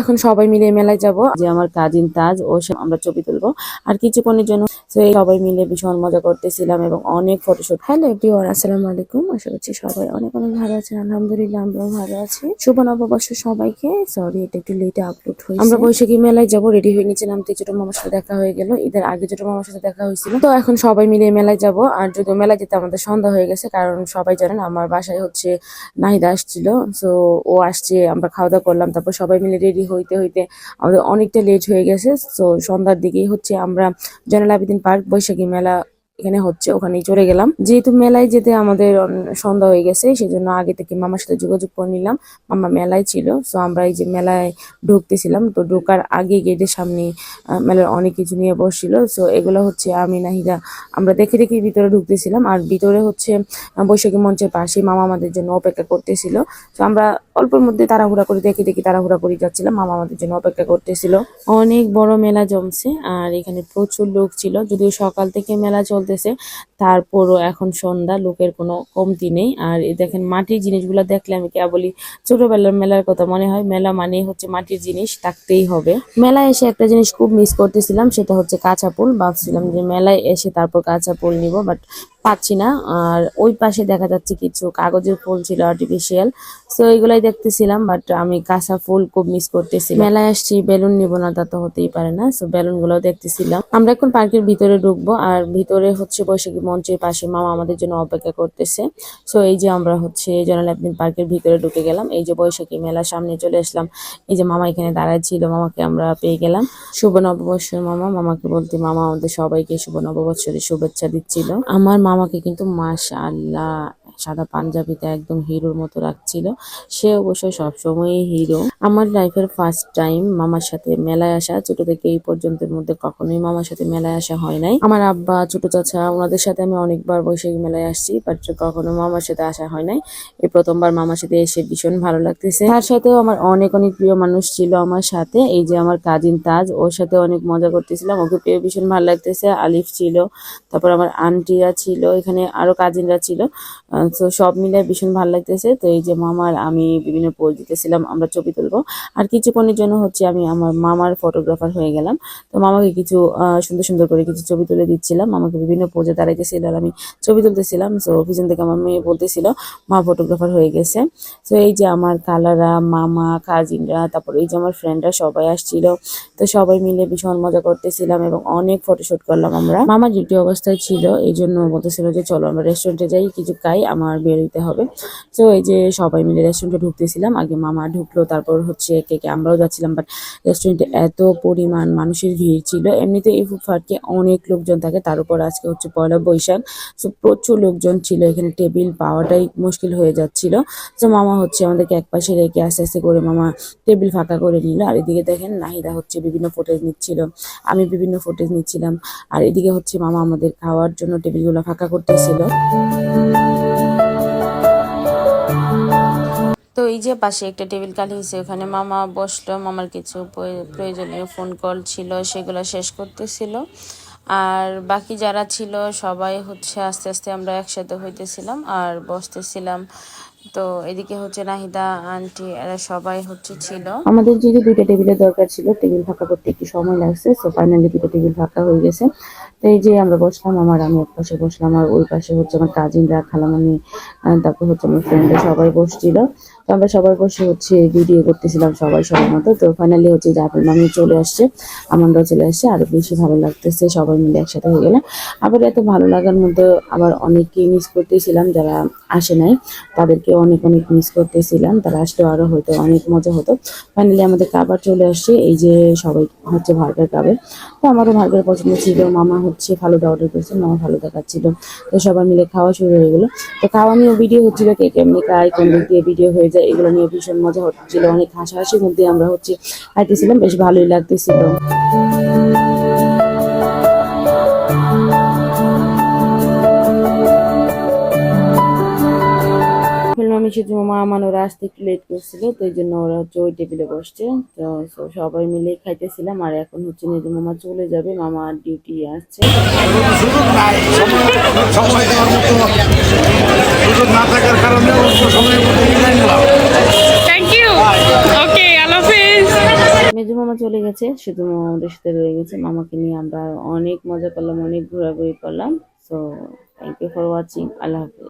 এখন সবাই মিলে মেলায় যাব। যে আমার কাজিন তাজ ও সব আমরা ছবি তুলবো। আর কিছুক্ষণের জন্য সবাই মিলে ভীষণ মজা করতেছিলাম এবং অনেক ফটোশুট হ্যালো এভরিওয়ান আসসালামু আলাইকুম। আশা করছি সবাই অনেক অনেক ভালো আছেন। আলহামদুলিল্লাহ আমরাও ভালো আছি। শুভ নববর্ষ সবাইকে। সরি এটা একটু লেটে আপলোড হয়েছে। আমরা বৈশাখী মেলায় যাব রেডি হয়ে নিয়েছিলাম তো ছোট মামার সাথে দেখা হয়ে গেল। ঈদের আগে ছোট মামার সাথে দেখা হয়েছিল। তো এখন সবাই মিলে মেলায় যাব। আর যদি মেলায় যেতে আমাদের সন্ধ্যা হয়ে গেছে কারণ সবাই জানেন আমার বাসায় হচ্ছে নাহিদা আসছিল। সো ও আসছে আমরা খাওয়া দাওয়া করলাম তারপর সবাই মিলে রেডি হইতে হইতে আমাদের অনেকটা লেট হয়ে গেছে। সো সন্ধ্যার দিকেই হচ্ছে আমরা জয়নাল আবেদিন পার্ক বৈশাখী মেলা এখানে হচ্ছে, ওখানেই চলে গেলাম। যেহেতু মেলায় যেতে আমাদের সন্ধ্যা হয়ে গেছে সেই জন্য আগে থেকে মামার সাথে যোগাযোগ করে নিলাম। মামা মেলায় ছিল তো আমরা এই যে মেলায় ঢুকতেছিলাম, তো ঢোকার আগে গেটের সামনে মেলার অনেক কিছু নিয়ে বসছিল। তো এগুলো হচ্ছে আমি, নাহিদা, আমরা দেখে দেখে ভিতরে ঢুকতেছিলাম। আর ভিতরে হচ্ছে বৈশাখী মঞ্চের পাশে মামা আমাদের জন্য অপেক্ষা করতেছিল। তো আমরা অল্পের মধ্যে তাড়াহুড়া করে দেখে দেখে তাড়াহুড়া করে যাচ্ছিলাম, মামা আমাদের জন্য অপেক্ষা করতেছিল। অনেক বড় মেলা জমছে, আর এখানে প্রচুর লোক ছিল, যদিও সকাল থেকে মেলা চলতেছে। তারপরও এখন সন্ধ্যা, লোকের কোনো কমতি নেই। আর দেখেন মাটির জিনিসগুলো দেখলে আমি কে বলি ছোটবেলার মেলার কথা মনে হয়। মেলা মানে হচ্ছে মাটির জিনিস, থাকতেই হবে। মেলায় এসে একটা জিনিস খুব মিস করতেছিলাম, সেটা হচ্ছে কাঁচা ফুল। ভাবছিলাম যে মেলায় এসে তারপর কাঁচা ফুল নিব বাট পাচ্ছি না। আর ওই পাশে দেখা যাচ্ছে কিছু কাগজের ফুল ছিল আর্টিফিশিয়াল তো এইগুলাই দেখতেছিলাম বাট আমি কাঁচা ফুল খুব মিস করতেছি মেলায় আসছি, বেলুন নিব না, তা তো হতেই পারে না। সো বেলুন দেখতেছিলাম। আমরা এখন পার্কের ভিতরে ঢুকবো, আর ভিতরে হচ্ছে বৈশাখী মঞ্চের পাশে মামা আমাদের জন্য অপেক্ষা করতেছে। সো এই যে আমরা হচ্ছে এই জনাল একদিন পার্কের ভিতরে ঢুকে গেলাম। এই যে বৈশাখী মেলার সামনে চলে আসলাম। এই যে মামা এখানে দাঁড়ায় ছিল, মামাকে আমরা পেয়ে গেলাম। শুভ নববর্ষের মামা, মামাকে বলতে মামা আমাদের সবাইকে শুভ নববর্ষের শুভেচ্ছা দিচ্ছিল। আমার মামাকে কিন্তু মাশা আল্লাহ সাদা পাঞ্জাবিতে একদম হিরোর মতো রাখছিল। সে অবশ্য সবসময়ই হিরো। আমার লাইফের ফার্স্ট টাইম মামার সাথে মেলায় আসা, ছোট থেকে এই পর্যন্তের মধ্যে কখনোই মামার সাথে মেলায় আসা হয় নাই। আমার আব্বা, ছোট চাচা, ওনাদের সাথে আমি অনেকবার বৈশাখী মেলায় আসছি বাট কখনো মামার সাথে আসা হয় নাই। এই প্রথমবার মামার সাথে এসে ভীষণ ভালো লাগতেছে। তার সাথেও আমার অনেক অনেক প্রিয় মানুষ ছিল আমার সাথে। এই যে আমার কাজিন তাজ, ওর সাথে অনেক মজা করতেছিলাম। ওকে পেয়ে ভীষণ ভালো লাগতেছে। আলিফ ছিল, তারপর আমার আন্টিরা ছিল, এখানে আরও কাজিনরা ছিল। তো সব মিলে ভীষণ ভালো লাগতেছে। তো এই যে মামার আমি বিভিন্ন পোজ দিতেছিলাম, আমরা ছবি তুলবো। আর কিছুক্ষণের জন্য হচ্ছে আমি আমার মামার ফটোগ্রাফার হয়ে গেলাম। তো মামাকে কিছু সুন্দর সুন্দর করে কিছু ছবি তুলে দিচ্ছিলাম। মামাকে বিভিন্ন পোজে দাঁড়াইতেছিল আর আমি ছবি তুলতেছিলাম। তো পিছন থেকে আমার মেয়ে বলতেছিল, মা ফটোগ্রাফার হয়ে গেছে। তো এই যে আমার কালারা, মামা কাজিনরা তারপর এই যে আমার ফ্রেন্ডরা সবাই আসছিল। তো সবাই মিলে ভীষণ মজা করতেছিলাম এবং অনেক ফটোশুট করলাম আমরা। মামা ডিউটি অবস্থায় ছিল এই জন্য বলতেছিল যে, চলো আমরা রেস্টুরেন্টে যাই, কিছু খাই। আমার বেরোইতে হবে। তো এই যে সবাই মিলে রেস্টুরেন্টে ঢুকতেছিলাম। আগে মামা ঢুকলো, তারপর হচ্ছে কে কে আমরাও যাচ্ছিলাম বাট রেস্টুরেন্টে এত পরিমাণ মানুষের ভিড় ছিল। এমনিতে এই ফুড ফাটকে অনেক লোকজন থাকে, তার উপর আজকে হচ্ছে পয়লা বৈশাখ। তো প্রচুর লোকজন ছিল, এখানে টেবিল পাওয়াটাই মুশকিল হয়ে যাচ্ছিল। তো মামা হচ্ছে আমাদেরকে এক পাশে রেখে আস্তে আস্তে করে মামা টেবিল ফাঁকা করে নিল। আর এদিকে দেখেন নাহিদা হচ্ছে বিভিন্ন ফুটেজ নিচ্ছিল। আমি বিভিন্ন ফুটেজ নিচ্ছিলাম। আর এদিকে হচ্ছে মামা আমাদের খাওয়ার জন্য টেবিলগুলো ফাঁকা করতেছিল। এই যে পাশে একটা টেবিল কাল হয়েছে, ওখানে মামা বসল, মামার কিছু প্রয়- প্রয়োজনীয় ফোন কল ছিল, সেগুলো শেষ করতেছিল। আর বাকি যারা ছিল, সবাই হচ্ছে আস্তে আস্তে আমরা একসাথে হইতেছিলাম আর বসতেছিলাম। তো এদিকে হচ্ছে নাহিদা, আন্টি এরা সবাই হচ্ছে ছিল। আমাদের যেহেতু দুইটা টেবিলের দরকার ছিল টেবিল ফাঁকা করতে একটু সময় লাগছে তো ফাইনালি দুটো টেবিল ফাঁকা হয়ে গেছে। তো এই যে আমরা বসলাম, আমার আমি এক পাশে বসলাম, আর ওই পাশে হচ্ছে আমার কাজিনরা খালামানি তারপর হচ্ছে আমার ফ্রেন্ডরা সবাই বসছিল। তো আমরা সবাই বসে হচ্ছে ভিডিও করতেছিলাম সবাই, সবার মতো। তো ফাইনালি হচ্ছে আপনার মামি চলে আসছে, আমারও চলে আসছে, আরও বেশি ভালো লাগতেছে, সবাই মিলে একসাথে হয়ে গেলে আবার এত ভালো লাগার মধ্যে আবার অনেককেই মিস করতেছিলাম, যারা আসে নাই তাদেরকে অনেক অনেক মিস করতেছিলাম। তারা আসলে আরও হয়তো অনেক মজা হতো। ফাইনালি আমাদের কাবার চলে আসছে, এই যে সবাই হচ্ছে ভার্গার কাবার তো আমারও ভার্গার পছন্দ ছিল, মামা হচ্ছে ফালুদা অর্ডার করেছে, মামা ফালুদা খাচ্ছিল তো সবাই মিলে খাওয়া শুরু হয়ে গেলো। তো খাওয়া নিয়েও ভিডিও হচ্ছিল, কে কেমনি খাই কোন দিক দিয়ে ভিডিও হয়ে যায়, এগুলো নিয়ে ভীষণ মজা হচ্ছিল, অনেক হাসাহাসির মধ্যে আমরা হচ্ছে খাইতেছিলাম, বেশ ভালোই লাগতেছিল। আমি শুধু মামা আমার ওরা আসতে একটু লেট করছিল তো এই জন্য ওরা হচ্ছে ওই টেবিলে বসছে। তো সবাই মিলে খাইতেছিলাম আর এখন হচ্ছে নিজে মামা চলে যাবে মামা ডিউটি আসছে। না থাকার কারণে. মেজু মামা চলে গেছে শুধু মামা আমাদের সাথে রয়ে গেছে। মামাকে নিয়ে আমরা অনেক মজা করলাম অনেক ঘোরাঘুরি করলাম। So thank you for watching Allah Hafiz.